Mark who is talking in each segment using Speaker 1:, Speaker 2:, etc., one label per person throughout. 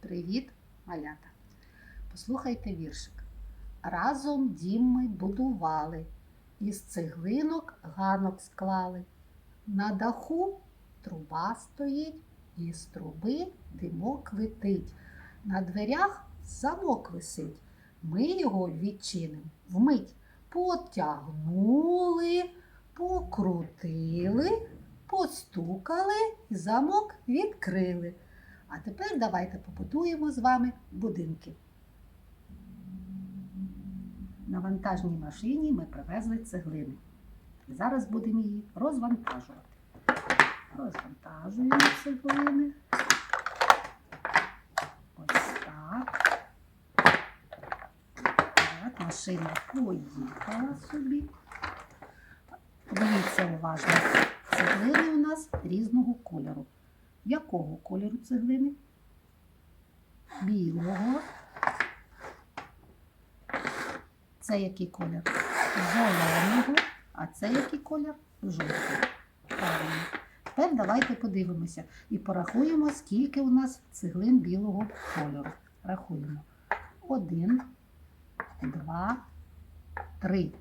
Speaker 1: Привіт, малята! Послухайте віршик. Разом дім ми будували, із цеглинок ганок склали. На даху труба стоїть, із труби димок летить. На дверях замок висить. Ми його відчиним вмить. Потягнули, покрутили, постукали і замок відкрили. А тепер давайте побудуємо з вами будинки. На вантажній машині ми привезли цеглини. І зараз будемо її розвантажувати. Розвантажуємо цеглини. Ось так. Так, машина поїхала собі. Дивіться уважно. Цеглини у нас різного кольору. Якого кольору цеглини? Білого. Це який колір? Зеленого. А це який колір? Жовтий. Тепер давайте подивимося і порахуємо, скільки у нас цеглин білого кольору. Рахуємо. Один, два, три.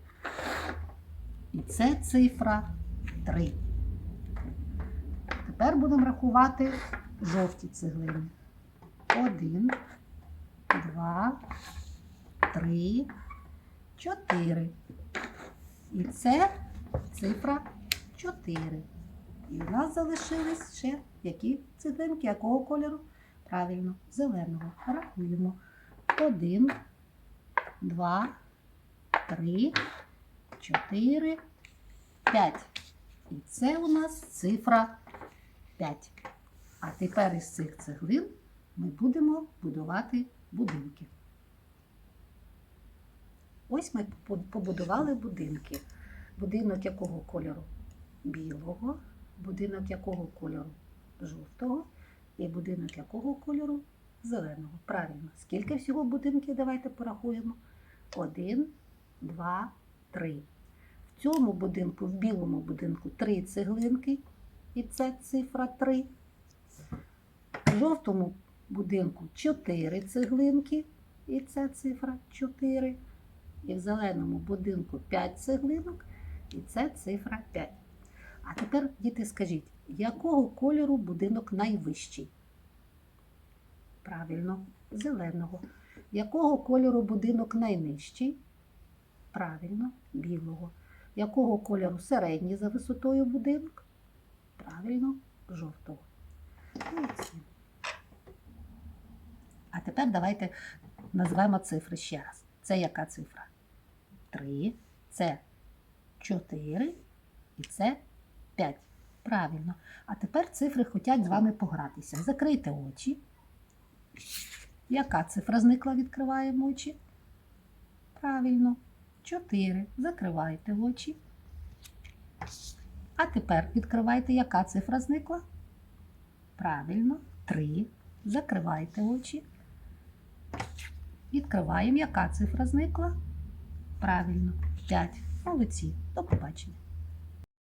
Speaker 1: І це цифра три. Тепер будемо рахувати жовті цеглини. Один, два, три, чотири. І це цифра 4. І у нас залишились ще які цеглинки, якого кольору? Правильно, зеленого. Рахуємо. Один, два, три, чотири, п'ять. І це у нас цифра 5. А тепер із цих цеглин ми будемо будувати будинки. Ось ми побудували будинки. Будинок якого кольору? Білого, будинок якого кольору? Жовтого і будинок якого кольору? Зеленого. Правильно. Скільки всього будинків? Давайте порахуємо. Один, два, три. В цьому будинку, в білому будинку, три цеглинки, і це цифра 3. В жовтому будинку 4 цеглинки, і це цифра 4. І в зеленому будинку 5 цеглинок, і це цифра 5. А тепер, діти, скажіть, якого кольору будинок найвищий? Правильно, зеленого. Якого кольору будинок найнижчий? Правильно, білого. Якого кольору середній за висотою будинок? Правильно, жовтого. А тепер давайте назвемо цифри ще раз. Це яка цифра? 3, це 4 і це 5. Правильно. А тепер цифри хочуть з вами погратися. Закрийте очі. Яка цифра зникла? Відкриваємо очі. Правильно. 4. Закривайте очі. А тепер відкривайте, яка цифра зникла? Правильно. 3. Закривайте очі. Відкриваємо, яка цифра зникла? Правильно. 5. Молодці. До побачення.